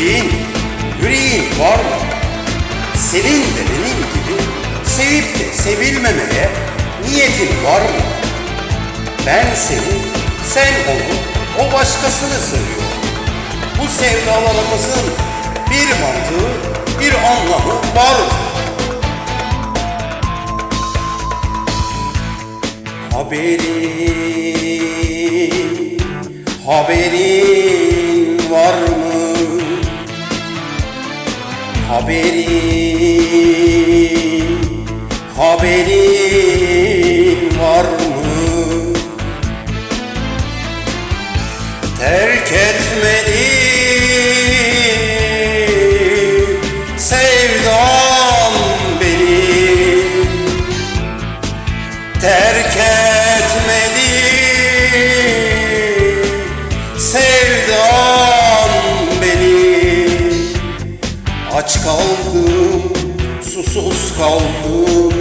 Bekçiliğin, yüreğin var mı? Senin de benim gibi sevip de sevilmemeye niyetin var mı? Ben seni, sen onu, o başkasını seviyor. Bu sevdalarımızın bir mantığı, bir anlamı var mı? Haberin, haberin var mı? Haberin, haberin var mı? Terk etmedi sevdam beni Terk etmedi Aç kaldım, susuz kaldım.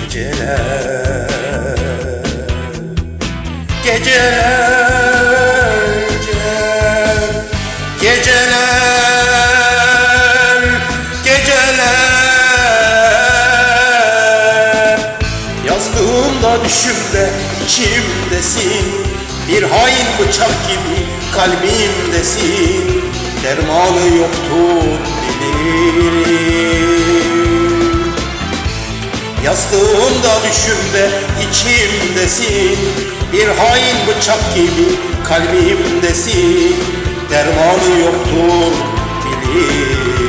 Geceler Gecelerce Geceler Geceler. Yazdığımda düşümde içimdesin Bir hain bıçak gibi kalbimdesin Dermanı yoktur bilirim Yastığımda düşümde içimdesin Bir hain bıçak gibi kalbimdesin Dermanı yoktur bilirim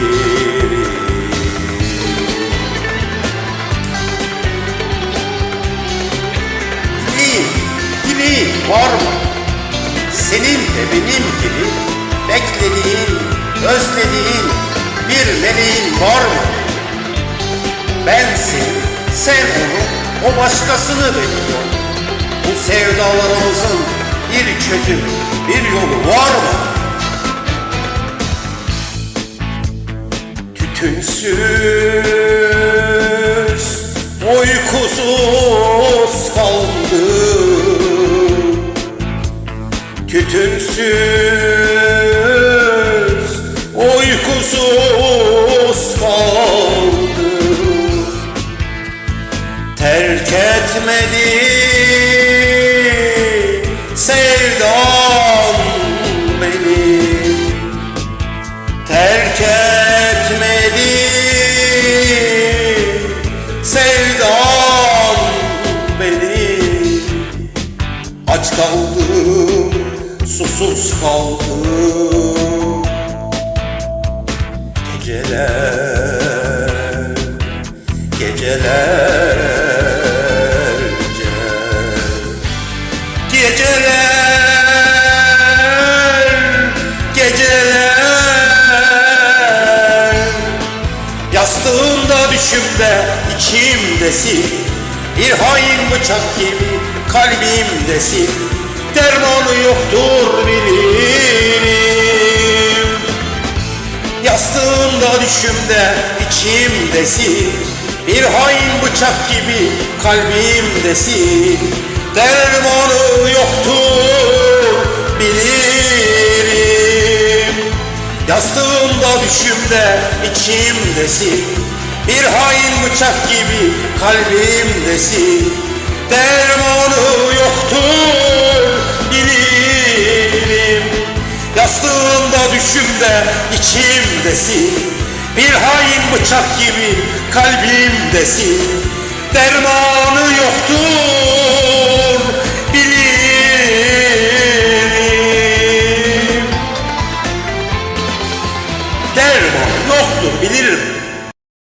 Senin de benim gibi beklediğin, özlediğin bir meleğin var mı? Ben seni, sen onu, o başkasını bekliyor. Bu sevdalarımızın bir çözüm, bir yolu var mı? Tütünsüz, uykusuz kaldım. Tütünsüz, uykusuz kaldım. Terk etmedi sevdam beni. Terk etmedi sevdam beni. Aç kaldım, susuz kaldım. Geceler, gecelerce. Geceler, geceler. Yastığımda düşümde içimdesin. Bir hain bıçak gibi kalbimdesin Dermanı yoktur bilirim Yastığımda düşümde içimdesin. Bir hain bıçak gibi kalbimdesin. Dermanı yoktur bilirim. Yastığımda düşümde içimdesin. Bir hain bıçak gibi kalbimdesin. Dermanı Yastığımda düşümde içimdesin Bir hain bıçak gibi kalbimdesin Dermanı yoktur